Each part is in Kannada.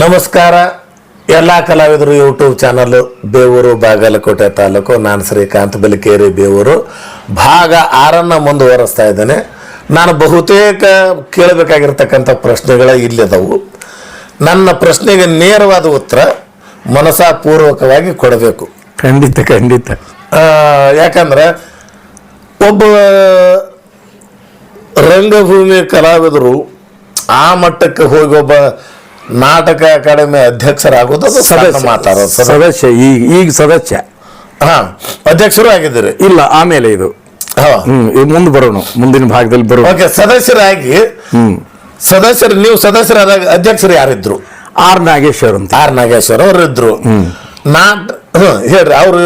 ನಮಸ್ಕಾರ. ಎಲ್ಲ ಕಲಾವಿದರು ಯೂಟ್ಯೂಬ್ ಚಾನಲ್ ಬೇವೂರು ಬಾಗಲಕೋಟೆ ತಾಲೂಕು ನಾನು ಶ್ರೀಕಾಂತ್ ಬಲಿಕೇರಿ ಬೇವೂರು. ಭಾಗ ಆರನ್ನು ಮುಂದುವರೆಸ್ತಾ ಇದ್ದೇನೆ. ನಾನು ಬಹುತೇಕ ಕೇಳಬೇಕಾಗಿರ್ತಕ್ಕಂಥ ಪ್ರಶ್ನೆಗಳ ಇಲ್ಲದವು. ನನ್ನ ಪ್ರಶ್ನೆಗೆ ನೇರವಾದ ಉತ್ತರ ಮನಸಾಪೂರ್ವಕವಾಗಿ ಕೊಡಬೇಕು. ಖಂಡಿತ ಖಂಡಿತ. ಯಾಕಂದ್ರೆ ಒಬ್ಬ ರಂಗಭೂಮಿ ಕಲಾವಿದರು ಆ ಮಟ್ಟಕ್ಕೆ ಹೋಗಿ ಒಬ್ಬ ನಾಟಕ ಅಕಾಡೆಮಿ ಅಧ್ಯಕ್ಷರಾಗೋದು ಅದು ಸಣ್ಣ ಮಾತಾಡೋದು ಸದಸ್ಯ. ಈಗ ಈಗ ಸದಸ್ಯ. ಹಾ ಅಧ್ಯಕ್ಷರು ಆಗಿದ್ದೀರಿ. ಇಲ್ಲ ಆಮೇಲೆ ಇದು. ಹಾ. ಹ್ಮ್ ಇದು ಮುಂದೆ ಬರೋಣ ಮುಂದಿನ ಭಾಗದಲ್ಲಿ ಬರೋಣ ಓಕೆ ಸದಸ್ಯರಾಗಿ ಹ್ಮ್. ಸದಸ್ಯರು ನೀವು ಸದಸ್ಯರಾದಾಗ ಅಧ್ಯಕ್ಷರು ಯಾರಿದ್ರು? ಆರ್ ನಾಗೇಶ್ವರ್ ಅಂತ. ಆರ್ ನಾಗೇಶ್ವರ ಅವರು ಇದ್ರು ನಾಟ್ ಹ್ಮ್, ಹೇಳ್ರಿ ಅವ್ರು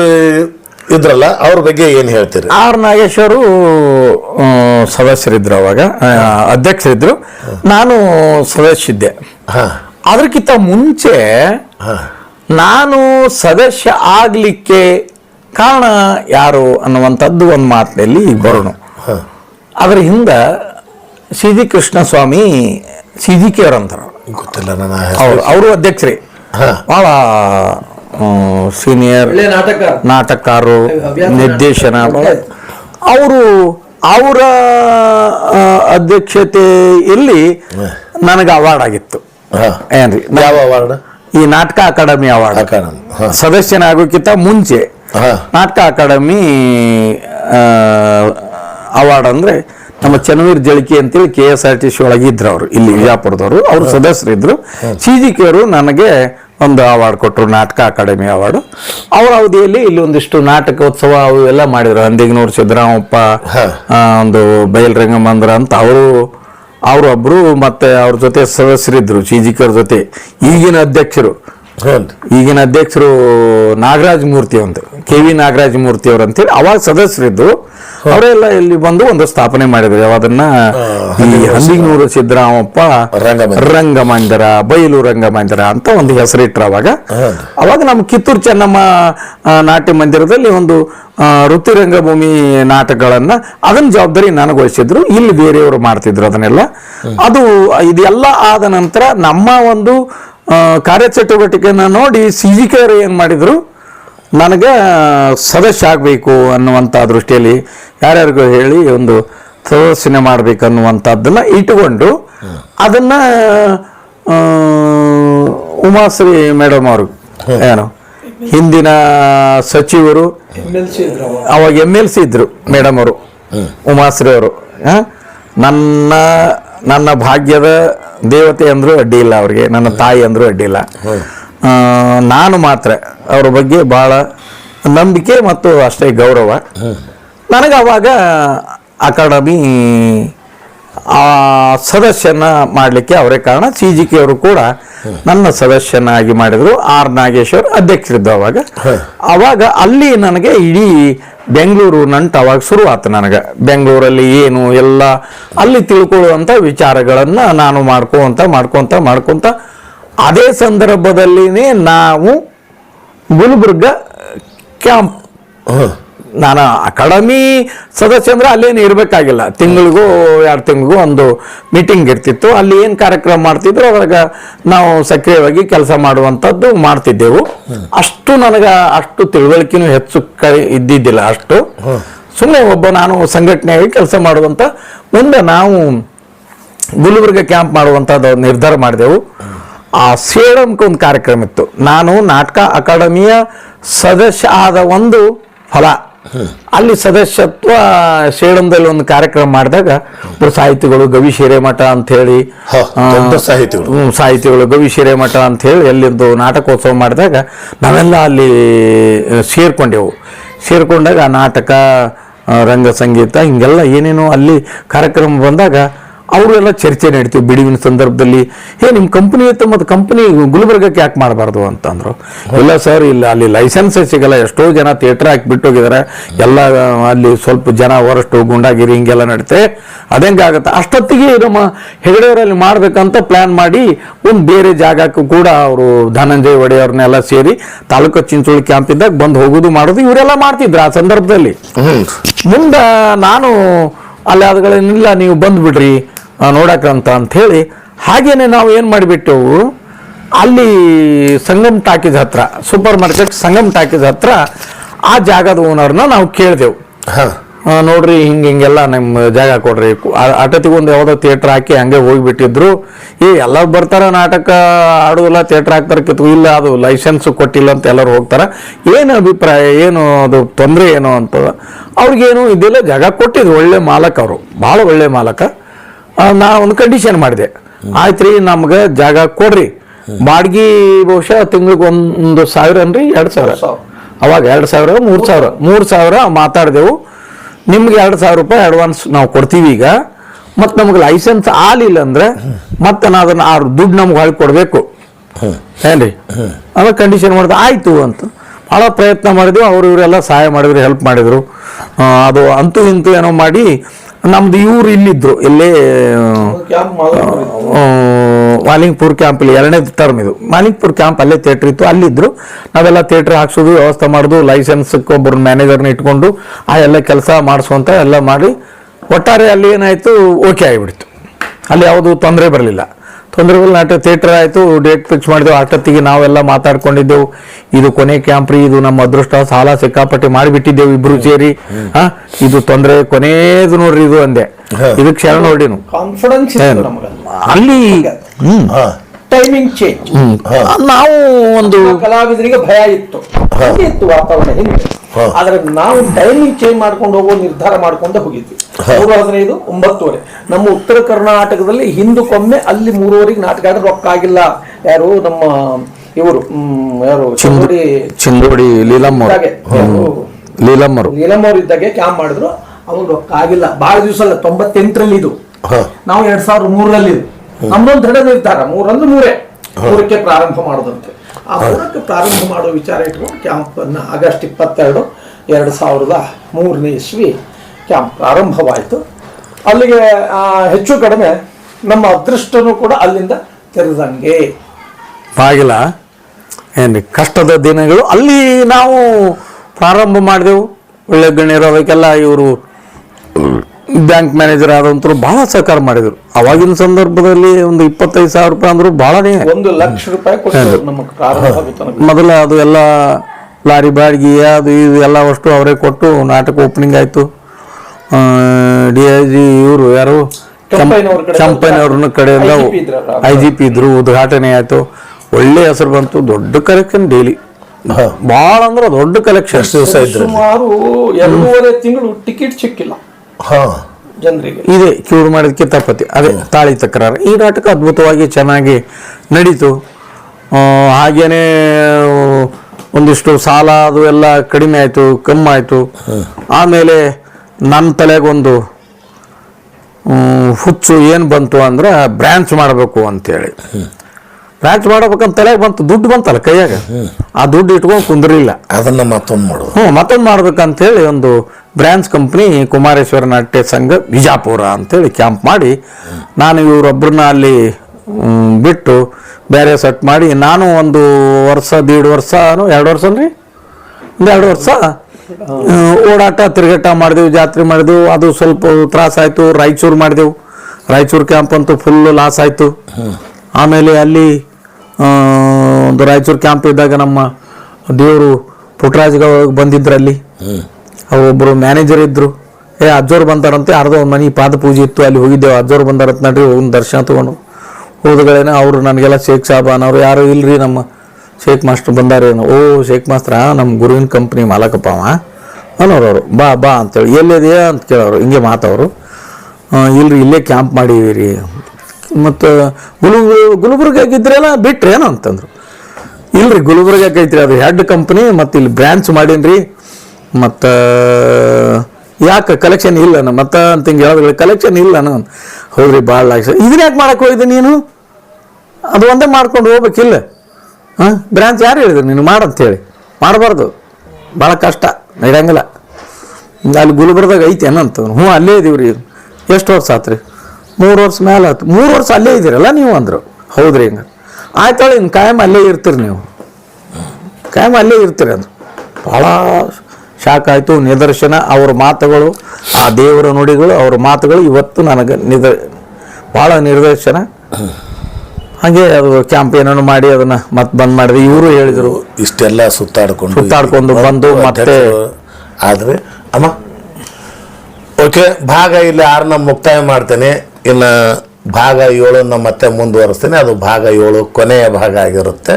ಇದ್ರಲ್ಲ ಅವ್ರ ಬಗ್ಗೆ ಏನ್ ಹೇಳ್ತೀರಿ? ಆರ್ ನಾಗೇಶ್ವರು ಆ, ಸದಸ್ಯರಿದ್ರು ಅವಾಗ ಆ, ಅಧ್ಯಕ್ಷರಿದ್ರು. ನಾನು ಸದಸ್ಯ ಇದ್ದೆ ಹಾ. ಅದಕ್ಕಿಂತ ಮುಂಚೆ ನಾನು ಸದಸ್ಯ ಆಗಲಿಕ್ಕೆ ಕಾರಣ ಯಾರು ಅನ್ನುವಂಥದ್ದು ಒಂದು ಮಾತಿನಲ್ಲಿ ಬರೋಣ. ಅದರ ಹಿಂದ C G Krishnaswamy C G K ಅಂತಾರ ಗೊತ್ತಿಲ್ಲ ನನ್ನ ಅವರು ಅವರು ಅಧ್ಯಕ್ಷರೇ. ಭಾಳ ಬಹಳ ಸೀನಿಯರ್ ನಾಟಕಕಾರರು ನಿರ್ದೇಶನ ಅವರು ಅವರ ಅಧ್ಯಕ್ಷತೆಯಲ್ಲಿ ನನಗೆ ಅವಾರ್ಡ್ ಆಗಿತ್ತು. ಏನ್ರಿ ಯಾವ ಅವಾರ್ಡ್? ಈ ನಾಟಕ ಅಕಾಡೆಮಿ ಅವಾರ್ಡ್. ಅಕಾಡೆಮಿ. ಹಾ. ಸದಸ್ಯನಾಗೋಕ್ಕಿಂತ ಮುಂಚೆ ನಾಟಕ ಅಕಾಡೆಮಿ ಅವಾರ್ಡ್ ಅಂದ್ರೆ ನಮ್ಮ ಚನ್ನವೀರ್ ಜಳಿಕೆ ಅಂತೇಳಿ K S R T C ಒಳಗೆ ಇದ್ರು ಅವರು. ಇಲ್ಲಿ ವಿಜಯಪುರದವರು ಅವರು ಸದಸ್ಯರಿದ್ರು. ಸಿ ಜಿ ಕೆ ಅವರು ನನಗೆ ಒಂದು ಅವಾರ್ಡ್ ಕೊಟ್ಟರು ನಾಟಕ ಅಕಾಡೆಮಿ ಅವಾರ್ಡ್. ಅವರ ಅವಧಿಯಲ್ಲಿ ಇಲ್ಲಿ ಒಂದಿಷ್ಟು ನಾಟಕೋತ್ಸವ ಅವು ಎಲ್ಲ ಮಾಡಿದ್ರು. ಹಂದಿಗನೂರು ಸಿದ್ದರಾಮಪ್ಪ ಒಂದು ಬಯಲ್ ರಂಗಮಂದ್ರ ಅಂತ. ಅವರು ಅವರೊಬ್ರು ಮತ್ತೆ ಅವ್ರ ಜೊತೆ ಸದಸ್ಯರಿದ್ರು ಚೀಜಿಕರ್ ಜೊತೆ. ಈಗಿನ ಅಧ್ಯಕ್ಷರು. ಈಗಿನ ಅಧ್ಯಕ್ಷರು ನಾಗರಾಜ್ ಮೂರ್ತಿ ಅಂತ. ಕೆ ವಿ ನಾಗರಾಜ ಮೂರ್ತಿ ಅವರು ಅಂತೇಳಿ ಅವಾಗ ಸದಸ್ಯರಿದ್ದು ಅವರೆಲ್ಲ ಇಲ್ಲಿ ಬಂದು ಒಂದು ಸ್ಥಾಪನೆ ಮಾಡಿದ್ರು. ಯಾವ್ದನ್ನ ಈ ಹಂದಿನೂರು ಸಿದ್ದರಾಮಪ್ಪ ರಂಗಮಂದಿರ. ಬಯಲು ರಂಗಮಂದಿರ ಅಂತ ಒಂದು ಹೆಸರಿಟ್ರು ಅವಾಗ. ಅವಾಗ ನಮ್ಮ ಕಿತ್ತೂರು ಚೆನ್ನಮ್ಮ ನಾಟ್ಯ ಮಂದಿರದಲ್ಲಿ ಒಂದು ರಂಗಭೂಮಿ ನಾಟಕಗಳನ್ನ ಅದನ್ನ ಜವಾಬ್ದಾರಿ ನನಗೆ ವಹಿಸಿದ್ರು ಇಲ್ಲಿ ಬೇರೆಯವರು ಮಾಡ್ತಿದ್ರು ಅದನ್ನೆಲ್ಲ. ಅದು ಇದೆಲ್ಲ ಆದ ನಂತರ ನಮ್ಮ ಒಂದು ಆ, ಕಾರ್ಯಚಟುವಟಿಕೆಯನ್ನ ನೋಡಿ ಸಿ ಜಿ ಕೆ ಅವರು ಏನು ಮಾಡಿದ್ರು? ನನಗೆ ಸದಸ್ಯ ಆಗಬೇಕು ಅನ್ನುವಂಥ ದೃಷ್ಟಿಯಲ್ಲಿ ಯಾರ್ಯಾರಿಗೂ ಹೇಳಿ ಒಂದು ಸದಸ್ಯನೆ ಮಾಡಬೇಕು ಅನ್ನುವಂಥದ್ದನ್ನ ಇಟ್ಟುಕೊಂಡು ಅದನ್ನ ಉಮಾಶ್ರೀ ಮೇಡಮ್ ಅವರು, ಏನು, ಹಿಂದಿನ ಸಚಿವರು, ಅವಾಗ. ಎಂ ಎಲ್ ಸಿ ಇದ್ದರು ಮೇಡಮ್ ಅವರು, ಉಮಾಶ್ರೀ ಅವರು ನನ್ನ ನನ್ನ ಭಾಗ್ಯದ ದೇವತೆ ಅಂದರೂ ಅಡ್ಡಿ ಇಲ್ಲ ಅವ್ರಿಗೆ, ನನ್ನ ತಾಯಿ ಅಂದರೂ ಅಡ್ಡಿ ಇಲ್ಲ ನಾನು ಮಾತ್ರ ಅವ್ರ ಬಗ್ಗೆ ಭಾಳ ನಂಬಿಕೆ ಮತ್ತು ಅಷ್ಟೇ ಗೌರವ. ನನಗೆ ಅವಾಗ ಅಕಾಡೆಮಿ ಸದಸ್ಯನ ಮಾಡಲಿಕ್ಕೆ ಅವರೇ ಕಾರಣ. ಸಿ ಜಿ ಕೆ ಅವರು ಕೂಡ ನನ್ನ ಸದಸ್ಯನಾಗಿ ಮಾಡಿದರು. ಆರ್ ನಾಗೇಶ್ವರ್ ಅಧ್ಯಕ್ಷರಿದ್ದು ಅವಾಗ. ಅವಾಗ ಅಲ್ಲಿ ನನಗೆ ಇಡೀ ಬೆಂಗಳೂರು ನಂಟು ಅವಾಗ ಶುರುವಾತು ನನಗೆ. ಬೆಂಗಳೂರಲ್ಲಿ ಏನು ಎಲ್ಲ ಅಲ್ಲಿ ತಿಳ್ಕೊಳ್ಳುವಂಥ ವಿಚಾರಗಳನ್ನು ನಾನು ಮಾಡ್ಕೊಂತ ಮಾಡ್ಕೊತ ಮಾಡ್ಕೊಂತ ಅದೇ ಸಂದರ್ಭದಲ್ಲಿನೇ ನಾವು ಗುಲ್ಬರ್ಗ ಕ್ಯಾಂಪ್. ನಾನು ಅಕಾಡೆಮಿ ಸದಸ್ಯ ಅಂದ್ರೆ ಅಲ್ಲೇನು ಇರಬೇಕಾಗಿಲ್ಲ. ತಿಂಗಳಿಗೂ ಎರಡು ತಿಂಗಳಿಗೂ ಒಂದು ಮೀಟಿಂಗ್ ಇರ್ತಿತ್ತು. ಅಲ್ಲಿ ಏನು ಕಾರ್ಯಕ್ರಮ ಮಾಡ್ತಿದ್ರು ಅವಾಗ ನಾವು ಸಕ್ರಿಯವಾಗಿ ಕೆಲಸ ಮಾಡುವಂಥದ್ದು ಮಾಡ್ತಿದ್ದೆವು. ಅಷ್ಟು ನನಗೆ ಅಷ್ಟು ತಿಳುವಳಿಕೆನೂ ಹೆಚ್ಚು ಕೈ ಇದ್ದಿದ್ದಿಲ್ಲ ಅಷ್ಟು. ಸುಮ್ಮನೆ ಒಬ್ಬ ನಾನು ಸಂಘಟನೆಯಾಗಿ ಕೆಲಸ ಮಾಡುವಂಥ ಮುಂದೆ ನಾವು ಗುಲ್ಬರ್ಗ ಕ್ಯಾಂಪ್ ಮಾಡುವಂಥದ್ದು ನಿರ್ಧಾರ ಮಾಡಿದೆವು. ಆ ಸೇಡಂಕ ಒಂದು ಕಾರ್ಯಕ್ರಮ ಇತ್ತು. ನಾನು ನಾಟಕ ಅಕಾಡೆಮಿಯ ಸದಸ್ಯ ಆದ ಒಂದು ಫಲ. ಅಲ್ಲಿ ಸದಸ್ಯತ್ವ ಸೇಡಂದಲ್ಲಿ ಒಂದು ಕಾರ್ಯಕ್ರಮ ಮಾಡಿದಾಗ ಒಬ್ಬರು ಸಾಹಿತಿಗಳು ಗವಿ ಶಿರೇಮಠ ಅಂತ ಹೇಳಿ ಸಾಹಿತಿಗಳು. ಸಾಹಿತಿಗಳು ಗವಿ ಶಿರೇಮಠ ಅಂತ ಹೇಳಿ ಅಲ್ಲಿಂದು ನಾಟಕೋತ್ಸವ ಮಾಡಿದಾಗ ನಾವೆಲ್ಲ ಅಲ್ಲಿ ಸೇರ್ಕೊಂಡೆವು. ಸೇರ್ಕೊಂಡಾಗ ನಾಟಕ ರಂಗ ಸಂಗೀತ ಹಿಂಗೆಲ್ಲ ಏನೇನೋ ಅಲ್ಲಿ ಕಾರ್ಯಕ್ರಮ ಬಂದಾಗ ಅವರು ಎಲ್ಲ ಚರ್ಚೆ ನಡೀತೀವಿ ಬಿಡುವಿನ ಸಂದರ್ಭದಲ್ಲಿ ಹೇ ನಿಮ್ಮ ಕಂಪನಿ ಇತ್ತು ಮತ್ತು ಕಂಪನಿ ಗುಲ್ಬರ್ಗಕ್ಕೆ ಯಾಕೆ ಮಾಡಬಾರ್ದು? ಅಂತಂದರು ಇಲ್ಲ ಸರ್ ಇಲ್ಲ ಅಲ್ಲಿ ಲೈಸೆನ್ಸ್ ಸಿಗಲ್ಲ. ಎಷ್ಟೋ ಜನ ಥಿಯೇಟರ್ ಹಾಕಿ ಬಿಟ್ಟು ಹೋಗಿದ್ದಾರೆ ಎಲ್ಲ ಅಲ್ಲಿ ಸ್ವಲ್ಪ ಜನ ಹೊರಷ್ಟು ಗುಂಡಾಗಿರಿ ಹಿಂಗೆಲ್ಲ ನಡೀತೆ. ಅದಂಗಾಗತ್ತೆ. ಅಷ್ಟೊತ್ತಿಗೆ ನಮ್ಮ ಹೆಗಡೆಯವರಲ್ಲಿ ಮಾಡಬೇಕಂತ ಪ್ಲಾನ್ ಮಾಡಿ ಒಂದು ಬೇರೆ ಜಾಗಕ್ಕೂ ಕೂಡ ಅವರು ಧನಂಜಯ ಒಡೆಯವ್ರನ್ನೆಲ್ಲ ಸೇರಿ ತಾಲೂಕು ಚಿಂಚೋಳಿ ಕ್ಯಾಂಪ್ ಇದ್ದಾಗ ಬಂದು ಹೋಗೋದು ಮಾಡೋದು ಇವರೆಲ್ಲ ಮಾಡ್ತಿದ್ರು ಆ ಸಂದರ್ಭದಲ್ಲಿ. ಮುಂದೆ ನಾನು ಅಲ್ಲಿ ಇಲ್ಲ ನೀವು ಬಂದ್ಬಿಡ್ರಿ. ನೋಡಕ್ಕಂತ ಅಂಥೇಳಿ ಹಾಗೇನೆ ನಾವು ಏನು ಮಾಡಿಬಿಟ್ಟೆವು? ಅಲ್ಲಿ ಸಂಗಮ್ ಟಾಕೀಸ್ ಹತ್ರ ಸೂಪರ್ ಮಾರ್ಕೆಟ್ ಸಂಗಮ್ ಟಾಕೀಸ್ ಹತ್ರ ಆ ಜಾಗದ ಓನರ್ನ ನಾವು ಕೇಳಿದೆವು. ನೋಡ್ರಿ ಹಿಂಗೆ ಹಿಂಗೆಲ್ಲ ನಮ್ಮ ಜಾಗ ಕೊಡ್ರಿ. ಆಟತಿಗೊಂದು ಒಂದು ಯಾವುದೋ ಥಿಯೇಟ್ರ್ ಹಾಕಿ ಹಂಗೆ ಹೋಗಿಬಿಟ್ಟಿದ್ರು. ಈ ಎಲ್ಲ ಬರ್ತಾರೆ ನಾಟಕ ಆಡೋದಿಲ್ಲ ಥಿಯೇಟ್ರ್ ಹಾಕ್ತಾರೆ ಕಿತ್ತು ಇಲ್ಲ ಅದು ಲೈಸೆನ್ಸ್ ಕೊಟ್ಟಿಲ್ಲ ಅಂತ ಎಲ್ಲರೂ ಹೋಗ್ತಾರೆ. ಏನು ಅಭಿಪ್ರಾಯ ಏನು ಅದು ತೊಂದರೆ ಏನು ಅಂತ ಅವ್ರಿಗೇನು ಇದೆಲ್ಲ ಜಾಗ ಕೊಟ್ಟಿದ್ರು ಒಳ್ಳೆ ಮಾಲಕ ಅವರು ಭಾಳ ಒಳ್ಳೆ ಮಾಲಕ. ನಾ ಒಂದು ಕಂಡೀಷನ್ ಮಾಡಿದೆ. ಆಯ್ತು ರೀ ನಮ್ಗೆ ಜಾಗ ಕೊಡ್ರಿ. ಬಾಡ್ಗಿ ಬಹುಶಃ ತಿಂಗ್ಳಿಗೆ ಒಂದು ಸಾವಿರ ಅನ್ರಿ ಎರಡು ಸಾವಿರ. ಅವಾಗ ಎರಡು ಸಾವಿರ ಮೂರು ಸಾವಿರ. ಮೂರು ಸಾವಿರ ಮಾತಾಡಿದೆವು. ನಿಮ್ಗೆ ಎರಡು ಸಾವಿರ ರೂಪಾಯಿ ಅಡ್ವಾನ್ಸ್ ನಾವು ಕೊಡ್ತೀವಿ ಈಗ. ಮತ್ತು ನಮ್ಗೆ ಲೈಸೆನ್ಸ್ ಆಲಿಲ್ಲ ಅಂದ್ರೆ ಮತ್ತೆ ನಾ ಅದನ್ನ ಆರು ದುಡ್ಡು ನಮ್ಗೆ ಹೊಳ್ ಕೊಡಬೇಕು. ಏನ್ರಿ? ಅದ ಕಂಡೀಷನ್ ಮಾಡಿದೆ. ಆಯ್ತು ಅಂತ. ಭಾಳ ಪ್ರಯತ್ನ ಮಾಡಿದ್ವಿ. ಅವರು ಇವರೆಲ್ಲ ಸಹಾಯ ಮಾಡಿದ್ರು ಹೆಲ್ಪ್ ಮಾಡಿದ್ರು. ಅದು ಅಂತೂ ಇಂತೂ ಏನೋ ಮಾಡಿ ನಮ್ದು ಇವ್ರು ಇಲ್ಲಿದ್ರು, ಇಲ್ಲೇ ಮಾಲಿಂಗ್ಪುರ್ ಕ್ಯಾಂಪ್ ಇಲ್ಲಿ ಎರಡನೇ ಟರ್ಮ್ ಇದು. ಮಾಲಿಂಗ್ಪುರ್ ಕ್ಯಾಂಪ್ ಅಲ್ಲೇ ಥಿಯೇಟರ್ ಇತ್ತು, ಅಲ್ಲಿದ್ರು. ನಾವೆಲ್ಲ ಥಿಯೇಟ್ರ್ ಹಾಕ್ಸೋದು, ವ್ಯವಸ್ಥೆ ಮಾಡೋದು ಲೈಸೆನ್ಸ್ ಒಬ್ಬರು ಮ್ಯಾನೇಜರ್ನ ಇಟ್ಕೊಂಡು ಆ ಎಲ್ಲ ಕೆಲಸ ಮಾಡಿಸುವಂತ ಎಲ್ಲ ಮಾಡಿ, ಒಟ್ಟಾರೆ ಅಲ್ಲಿ ಏನಾಯ್ತು ಓಕೆ ಆಗಿಬಿಡ್ತು. ಅಲ್ಲಿ ಯಾವುದು ತೊಂದರೆ ಬರಲಿಲ್ಲ. ತೊಂದರೆ ಬರಲಿಲ್ಲ ನಾಟಕ ಥಿಯೇಟರ್ ಆಯಿತು ಡೇಟ್ ಫಿಕ್ಸ್ ಮಾಡಿದೆವು. ಅಷ್ಟೊತ್ತಿಗೆ ನಾವೆಲ್ಲ ಮಾತಾಡ್ಕೊಂಡಿದ್ದೆವು. ಇದು ಕೊನೆ ಕ್ಯಾಂಪ್ ರೀ ಇದು ನಮ್ಮ ಅದೃಷ್ಟ. ಸಾಲ ಸಿಕ್ಕಾಪಟ್ಟೆ ಮಾಡಿಬಿಟ್ಟಿದ್ದೆವು ಇಬ್ರು ಸೇರಿ. ಹಾ ಇದು ತೊಂದರೆ ಕೊನೆದು ನೋಡ್ರಿ ಇದು ಅಂದೆ. ಇದಕ್ಕೆ ಶರಣ ಹೊಡಿನು ಕಾನ್ಫಿಡೆನ್ಸ್? ಅಲ್ಲಿ ಹ್ಮ್. Timing change. ನಾವು ಒಂದು ಕಲಾವಿದರಿಗೆ ಭಯ ಇತ್ತು. ಇತ್ತು ವಾತಾವರಣ. ಆದ್ರೆ ನಾವು ಟೈಮಿಂಗ್ ಚೇಂಜ್ ಮಾಡ್ಕೊಂಡು ಹೋಗೋ ನಿರ್ಧಾರ ಮಾಡ್ಕೊಂಡು ಹೋಗಿದ್ವಿ. ಮೂರು ಹದಿನೈದು ಒಂಬತ್ತುವರೆ. ನಮ್ಮ ಉತ್ತರ ಕರ್ನಾಟಕದಲ್ಲಿ ಹಿಂದಕ್ಕೊಮ್ಮೆ ಅಲ್ಲಿ ಮೂರುವರೆಗೆ ನಾಟಕ ಆದ್ರೆ ರೊಕ್ಕ ಆಗಿಲ್ಲ. ಯಾರು ನಮ್ಮ ಇವರು ಯಾರು ಚಂದೋಡಿ ಚಿಂದೋಡಿ ಲೀಲಮ್ಮ. ಲೀಲಮ್ಮರು ನೀಲಮ್ ಅವ್ರು. ಇದ್ದಾಗೆ ಕ್ಯಾಂಪ್ ಮಾಡಿದ್ರು. ಅವ್ರು ರೊಕ್ಕ ಆಗಿಲ್ಲ. ಬಹಳ ದಿವಸ ಅಲ್ಲ ತೊಂಬತ್ತೆಂಟರಲ್ಲಿ ಇದು. ನಾವು ಎರಡ್ ಸಾವಿರದ ಮೂರರಲ್ಲಿ ನಮ್ದೊಂದು ದೃಢ ನಿರ್ಧಾರ ಮೂರಂದ್ರೆ ಮೂರೇ. ಮೂರಕ್ಕೆ ಪ್ರಾರಂಭ ಮಾಡೋದಂತೆ. ಆ ಮೂರಕ್ಕೆ ಪ್ರಾರಂಭ ಮಾಡೋ ವಿಚಾರ ಇಟ್ಕೊಂಡು ಕ್ಯಾಂಪ್ ಅನ್ನ ಆಗಸ್ಟ್ ಇಪ್ಪತ್ತೆರಡು, ಎರಡು ಸಾವಿರದ ಮೂರನೇ ಇಸ್ವಿ ಕ್ಯಾಂಪ್ ಪ್ರಾರಂಭವಾಯಿತು. ಅಲ್ಲಿಗೆ ಹೆಚ್ಚು ಕಡಿಮೆ ನಮ್ಮ ಅದೃಷ್ಟನೂ ಕೂಡ ಅಲ್ಲಿಂದ ತೆರೆದಂಗೆ. ಬಾಗಿಲ, ಏನು ಕಷ್ಟದ ದಿನಗಳು ಅಲ್ಲಿ ನಾವು ಪ್ರಾರಂಭ ಮಾಡಿದೆವು. ಒಳ್ಳೆ ಗಣ್ಯರು ಅದಕ್ಕೆಲ್ಲ ಇವರು ಬ್ಯಾಂಕ್ ಮ್ಯಾನೇಜರ್ ಆದಂತರು ಬಹಳ ಸಹಕಾರ ಮಾಡಿದ್ರು. ಅವಾಗಿನ ಸಂದರ್ಭದಲ್ಲಿ ಒಂದು ಇಪ್ಪತ್ತೈದು ಸಾವಿರ ರೂಪಾಯಿ ಅಂದ್ರು ಬಹಳನೇ ಒಂದು ಲಕ್ಷ ರೂಪಾಯಿ ನಮಗೆ ಪ್ರಾರಂಭ ಮೊದಲ ಅದು ಎಲ್ಲ ಲಾರಿ ಬಾಡಿಗೆ ಅದು ಇದು ಎಲ್ಲ ಅಷ್ಟು ಅವರೇ ಕೊಟ್ಟು ನಾಟಕ ಓಪನಿಂಗ್ ಆಯ್ತು. ಡಿ ಐ ಜಿ ಇವರು ಯಾರು? ಕೆಂಪಯ್ಯನವ್ರ ಕಡೆ ಕೆಂಪಯ್ಯನವ್ರನ್ನ ಕಡೆಯಿಂದ IGP ಇದ್ರಲ್ಲ. ಐ ಜಿ ಪಿ ಇದ್ರು ಉದ್ಘಾಟನೆ ಆಯ್ತು. ಒಳ್ಳೆ ಹೆಸರು ಬಂತು ದೊಡ್ಡ ಕಲೆಕ್ಷನ್ ಡೈಲಿ ಬಹಳ ಭಾಳ ಅಂದ್ರೆ ದೊಡ್ಡ ಕಲೆಕ್ಷನ್ ಸುಮಾರು ಎರಡೂವರೆ ತಿಂಗಳು ಟಿಕೆಟ್ ಸಿಕ್ಕಿಲ್ಲ. ಜನರಿಗೆ. ಇದೆ ಕಿವುಡು ಮಾಡಿದ ಕಿತ್ತಾಪತಿ ಅದೇ ತಾಳಿ ತಕರಾರು. ಈ ನಾಟಕ ಅದ್ಭುತವಾಗಿ ಚೆನ್ನಾಗಿ ನಡೀತು. ಹಾಗೇನೆ ಒಂದಿಷ್ಟು ಸಾಲ ಅದು ಎಲ್ಲ ಕಡಿಮೆ ಆಯಿತು ಕಮ್ಮಿ ಆಯಿತು ಆಮೇಲೆ ನನ್ನ ತಲೆಗೊಂದು ಹುಚ್ಚು ಏನು ಬಂತು ಅಂದ್ರೆ ಬ್ರ್ಯಾಂಚ್ ಮಾಡಬೇಕು ಅಂತೇಳಿ. ಬ್ರ್ಯಾಂಚ್ ಮಾಡ್ಬೇಕಂತ ತಲೆಗೆ ಬಂತು ದುಡ್ಡು ಬಂತಲ್ಲ ಕೈಯಾಗ? ಆ ದುಡ್ಡು ಇಟ್ಕೊಂಡು ಕುಂದ್ರಿಲ್ಲ. ಅದನ್ನ ಮತ್ತೊಂದು ಮಾಡೋದು ಹ್ಞೂ ಮತ್ತೊಂದು ಮಾಡ್ಬೇಕಂತೇಳಿ ಒಂದು ಬ್ರಾಂಚ್ ಕಂಪ್ನಿ ಕುಮಾರೇಶ್ವರ ನಾಟ್ಯ ಸಂಘ ಬಿಜಾಪುರ ಅಂತೇಳಿ ಕ್ಯಾಂಪ್ ಮಾಡಿ ನಾನು ಇವರೊಬ್ಬರನ್ನ ಅಲ್ಲಿ ಬಿಟ್ಟು ಬೇರೆ ಸೆಟ್ ಮಾಡಿ ನಾನು ಒಂದು ವರ್ಷ ದೀಡ್ ವರ್ಷ ಎರಡು ವರ್ಷ ರೀ ಒಂದು ಎರಡು ವರ್ಷ ಓಡಾಟ ತಿರುಗಾಟ ಮಾಡಿದೆವು ಜಾತ್ರೆ ಮಾಡಿದೆವು ಅದು ಸ್ವಲ್ಪ ತ್ರಾಸ ಆಯಿತು ರಾಯಚೂರು ಮಾಡಿದೆವು. ರಾಯಚೂರು ಕ್ಯಾಂಪ್ ಅಂತೂ ಫುಲ್ ಲಾಸ್ ಆಯಿತು. ಆಮೇಲೆ ಅಲ್ಲಿ ಒಂದು ರಾಯಚೂರು ಕ್ಯಾಂಪ್ ಇದ್ದಾಗ ನಮ್ಮ ದೇವರು ಪುಟ್ಟರಾಜ್ಗಳು ಬಂದಿದ್ರು ಅಲ್ಲಿ ಅವರೊಬ್ಬರು ಮ್ಯಾನೇಜರ್ ಇದ್ರು. ಏ ಅಜ್ಜೋರು ಬಂದಾರಂತೆ ಅರ್ಧ ಒಂದು ಮನೆ ಪಾದ ಪೂಜೆ ಇತ್ತು ಅಲ್ಲಿ ಹೋಗಿದ್ದೆವು. ಅಜ್ಜೋರು ಬಂದಾರಂತ ನಡ್ರಿ ಒಂದು ದರ್ಶನ ತಗೊಂಡು. ಹೋದಗಳೇನ ಅವರು ನನಗೆಲ್ಲ ಶೇಖ್ ಸಾಬ್ ಅನ್ನೋರು ಯಾರು ಇಲ್ರಿ ನಮ್ಮ ಶೇಖ್ ಮಾಸ್ಟರ್ ಬಂದಾರೇನು ಓ ಶೇಖ್ ಮಾಸ್ಟರ್ ನಮ್ಮ ಗುರುವಿನ ಕಂಪ್ನಿ ಮಾಲಕಪ್ಪ ಅವ. ಅನ್ನೋರು ಅವರು ಬಾ ಬಾ ಅಂತೇಳಿ. ಎಲ್ಲಿದೆಯಾ ಅಂತ ಕೇಳೋರು ಹಿಂಗೆ ಮಾತವರು. ಇಲ್ರಿ ಇಲ್ಲೇ ಕ್ಯಾಂಪ್ ಮಾಡೀವಿ ರೀ ಮತ್ತು ಗುಲು ಬಿಟ್ರಿ ಏನೋ ಅಂತಂದ್ರು. ಇಲ್ರಿ ಗುಲ್ಬರ್ಗಕ್ಕೆ ಐತ್ರಿ ಅದು ಹೆಡ್ ಕಂಪ್ನಿ ಮತ್ತು ಇಲ್ಲಿ ಬ್ರಾಂಚ್ ಮಾಡೀನ್ರಿ. ಮತ್ತು, ಯಾಕೆ ಕಲೆಕ್ಷನ್ ಇಲ್ಲ ಮತ್ತೆ ಅಂತ ಹಿಂಗೆ ಹೇಳಿದ್ರೆ ಕಲೆಕ್ಷನ್ ಇಲ್ಲ ನಾನು ಹೌದ್ರಿ ಭಾಳ ಲಕ್ಷ ಇದನ್ನ ಯಾಕೆ ಮಾಡಕ್ಕೆ ಹೋಗಿದ್ದೆ ನೀನು? ಅದು ಒಂದೇ ಮಾಡ್ಕೊಂಡು ಹೋಗ್ಬೇಕಿಲ್ಲ. ಹಾಂ? ಬ್ರಾಂಚ್ ಯಾರು ಹೇಳಿದ್ರು ನೀನು? ಮಾಡಂತೇಳಿ ಮಾಡಬಾರ್ದು. ಭಾಳ ಕಷ್ಟ. ನಡೆಯಂಗಿಲ್ಲ ಅಲ್ಲಿ ಗುಲ್ಬರ್ದಾಗ ಐತಿ ಏನಂತ ಹ್ಞೂ, ಅಲ್ಲೇ ಇದೀವ್ರಿ. ಎಷ್ಟು ವರ್ಷ ಆತ್ರಿ? ಮೂರು ವರ್ಷ ಮೇಲೆ ಆಯ್ತು ಮೂರು ವರ್ಷ ಅಲ್ಲೇ ಇದ್ದೀರಲ್ಲ ನೀವು ಅಂದರು. ಹೌದ್ರಿ ಹಿಂಗೆ ಆಯ್ತಾಳೆ ಇನ್ನು ಕಾಯಂ ಅಲ್ಲೇ ಇರ್ತೀರಿ ನೀವು. ಕಾಯಂ ಅಲ್ಲೇ ಇರ್ತೀರಿ ಅದು ಭಾಳ ಶಾಕ್ ಆಯಿತು ನಿದರ್ಶನ ಅವ್ರ ಮಾತುಗಳು ಆ ದೇವರ ನುಡಿಗಳು ಅವ್ರ ಮಾತುಗಳು ಇವತ್ತು ನನಗೆ ನಿದ ಭಾಳ ನಿರ್ದೇಶನ ಹಾಗೆ ಅದು ಕ್ಯಾಂಪ್ ಏನೇನೋ ಮಾಡಿ ಅದನ್ನು ಮತ್ತೆ ಬಂದ್ ಮಾಡಿದ್ವಿ ಇವರು ಹೇಳಿದರು. ಇಷ್ಟೆಲ್ಲ ಸುತ್ತಾಡ್ಕೊಂಡು ಸುತ್ತಾಡ್ಕೊಂಡು ಬಂದು ಮತ್ತೆ- ಆದ್ರೆ ಅಮ್ಮ ಓಕೆ ಭಾಗ ಇಲ್ಲಿ ಆರನ್ನ ಮುಕ್ತಾಯ ಮಾಡ್ತೇನೆ. ಇನ್ನು ಭಾಗ ಏಳನ್ನು ಮತ್ತೆ ಮುಂದುವರಿಸ್ತೇನೆ. ಅದು ಭಾಗ ಏಳು ಕೊನೆಯ ಭಾಗ ಆಗಿರುತ್ತೆ.